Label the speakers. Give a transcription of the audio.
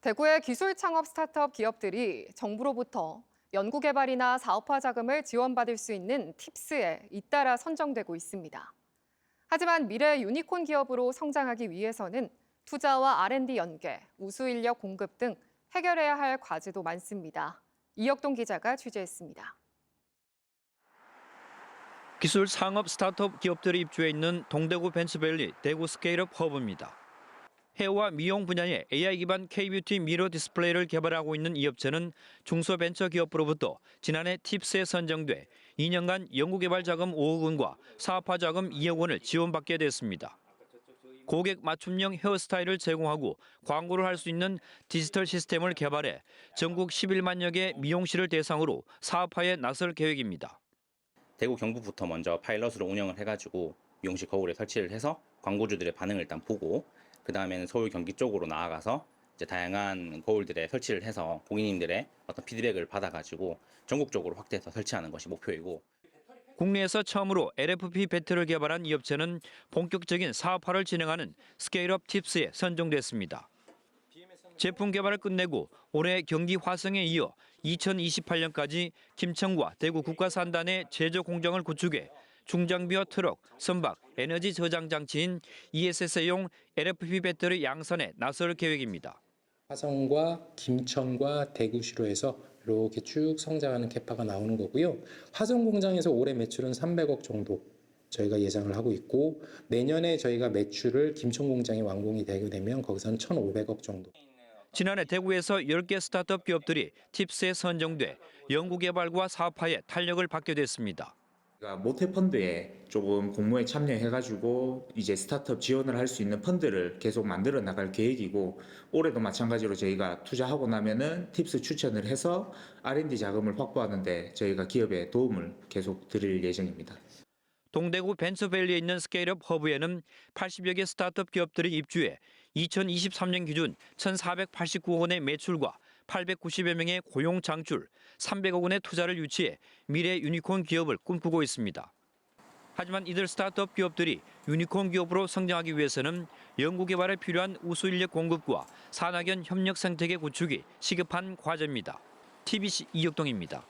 Speaker 1: 대구의 기술 창업 스타트업 기업들이 정부로부터 연구개발이나 사업화 자금을 지원받을 수 있는 팁스에 잇따라 선정되고 있습니다. 하지만 미래 유니콘 기업으로 성장하기 위해서는 투자와 R&D 연계, 우수 인력 공급 등 해결해야 할 과제도 많습니다. 이혁동 기자가 취재했습니다.
Speaker 2: 기술 상업 스타트업 기업들이 입주해 있는 동대구 벤츠밸리 대구 스케일업 허브입니다. 헤어와 미용 분야의 AI 기반 K-뷰티 미러 디스플레이를 개발하고 있는 이 업체는 중소벤처기업으로부터 지난해 팁스에 선정돼 2년간 연구개발 자금 5억 원과 사업화 자금 2억 원을 지원받게 됐습니다. 고객 맞춤형 헤어스타일을 제공하고 광고를 할 수 있는 디지털 시스템을 개발해 전국 11만여 개 미용실을 대상으로 사업화에 나설 계획입니다.
Speaker 3: 대구 경북부터 먼저 파일럿으로 운영을 해가지고 미용실 거울에 설치를 해서 광고주들의 반응을 일단 보고 그 다음에는 서울 경기 쪽으로 나아가서 이제 다양한 거울들에 설치를 해서 고객님들의 어떤 피드백을 받아가지고 전국적으로 확대해서 설치하는 것이 목표이고
Speaker 2: 국내에서 처음으로 LFP 배터를 개발한 이 업체는 본격적인 사업화를 진행하는 스케일업 팁스에 선정됐습니다. 제품 개발을 끝내고 올해 경기 화성에 이어 2028년까지 김천과 대구 국가산단의 제조 공장을 구축해 중장비와 트럭, 선박, 에너지 저장 장치인 ESS용 LFP 배터리 양산에 나설 계획입니다.
Speaker 4: 화성과 김천과 대구시로 해서 이렇게 쭉 성장하는 캐파가 나오는 거고요. 화성 공장에서 올해 매출은 300억 정도 저희가 예상을 하고 있고 내년에 저희가 매출을 김천 공장이 완공이 되게 되면 거기서는 1,500억 정도.
Speaker 2: 지난해 대구에서 10개 스타트업 기업들이 팁스에 선정돼 연구 개발과 사업화에 탄력을 받게 됐습니다.
Speaker 5: 그러니까 모태 펀드에 조금 공모에 참여해가지고 이제 스타트업 지원을 할 수 있는 펀드를 계속 만들어 나갈 계획이고 올해도 마찬가지로 저희가 투자하고 나면은 팁스 추천을 해서 R&D 자금을 확보하는데 저희가 기업에 도움을 계속 드릴 예정입니다.
Speaker 2: 동대구 벤처밸리에 있는 스케일업 허브에는 80여 개 스타트업 기업들이 입주해 2023년 기준 1,489억 원의 매출과 890여 명의 고용 창출, 300억 원의 투자를 유치해 미래 유니콘 기업을 꿈꾸고 있습니다. 하지만 이들 스타트업 기업들이 유니콘 기업으로 성장하기 위해서는 연구 개발에 필요한 우수 인력 공급과 산학연 협력 생태계 구축이 시급한 과제입니다. TBC 이혁동입니다.